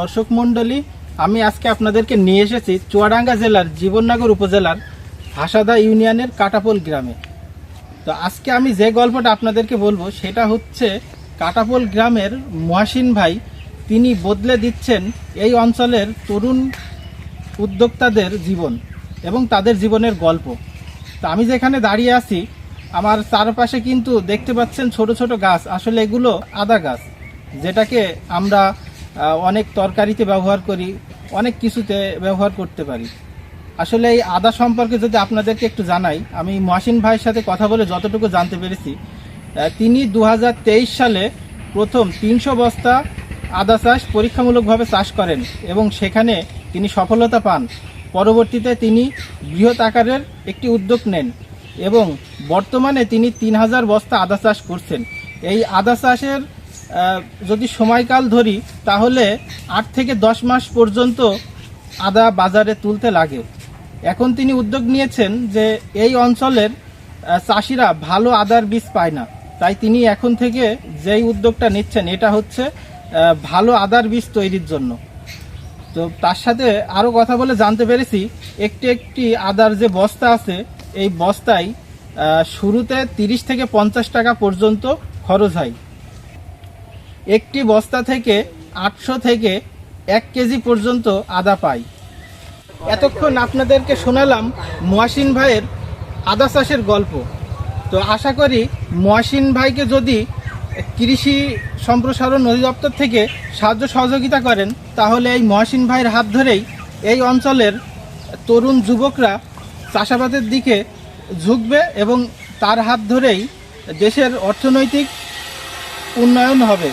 দর্শক মণ্ডলী, আমি আজকে আপনাদেরকে নিয়ে এসেছি চুয়াডাঙ্গা জেলার জীবননগর উপজেলার হাসাদা ইউনিয়নের কাটাপোল গ্রামে। তো আজকে আমি যে গল্পটা আপনাদেরকে বলব, সেটা হচ্ছে কাটাপোল গ্রামের মহাসিন ভাই, তিনি বদলে দিচ্ছেন এই অঞ্চলের তরুণ উদ্যোক্তাদের জীবন এবং তাদের জীবনের গল্প। তো আমি যেখানে দাঁড়িয়ে আছি, আমার চারপাশে কিন্তু দেখতে পাচ্ছেন ছোট ছোট গাছ, আসলে এগুলো আদা গাছ, যেটাকে আমরা অনেক তরকারিতে ব্যবহার করি, অনেক কিছুতে ব্যবহার করতে পারি। আসলে এই আদা সম্পর্কে যদি আপনাদেরকে একটু জানাই, আমি মহাসিন ভাইয়ের সাথে কথা বলে যতটুকু জানতে পেরেছি তিনি দু হাজার তেইশ সালে প্রথম তিনশো বস্তা আদা চাষ পরীক্ষামূলকভাবে চাষ করেন এবং সেখানে তিনি সফলতা পান। পরবর্তীতে তিনি বৃহৎ আকারের একটি উদ্যোগ নেন এবং বর্তমানে তিনি তিন হাজার বস্তা আদা চাষ করছেন। এই আদা চাষের যদি সময়কাল ধরি, তাহলে আট থেকে দশ মাস পর্যন্ত আদা বাজারে তুলতে লাগে। এখন তিনি উদ্যোগ নিয়েছেন যে এই অঞ্চলের চাষিরা ভালো আদার বীজ পায় না। তাই তিনি এখন থেকে যেই উদ্যোগটা নিচ্ছেন, এটা হচ্ছে ভালো আদার বীজ তৈরির জন্য। তো তার সাথে আরও কথা বলে জানতে পেরেছি, একটি একটি আদার যে বস্তা আছে, এই বস্তায় শুরুতে তিরিশ থেকে পঞ্চাশ টাকা পর্যন্ত খরচ হয়। একটি বস্তা থেকে আটশো থেকে এক কেজি পর্যন্ত আদা পাই। এতক্ষণ আপনাদেরকে শোনালাম মহাসিন ভাইয়ের আদা চাষের গল্প। তো আশা করি মহাসিন ভাইকে যদি কৃষি সম্প্রসারণ অধিদপ্তর থেকে সাহায্য সহযোগিতা করেন, তাহলে এই মহাসিন ভাইয়ের হাত ধরেই এই অঞ্চলের তরুণ যুবকরা চাষাবাদের দিকে ঝুঁকবে এবং তার হাত ধরেই দেশের অর্থনৈতিক উন্নয়ন হবে।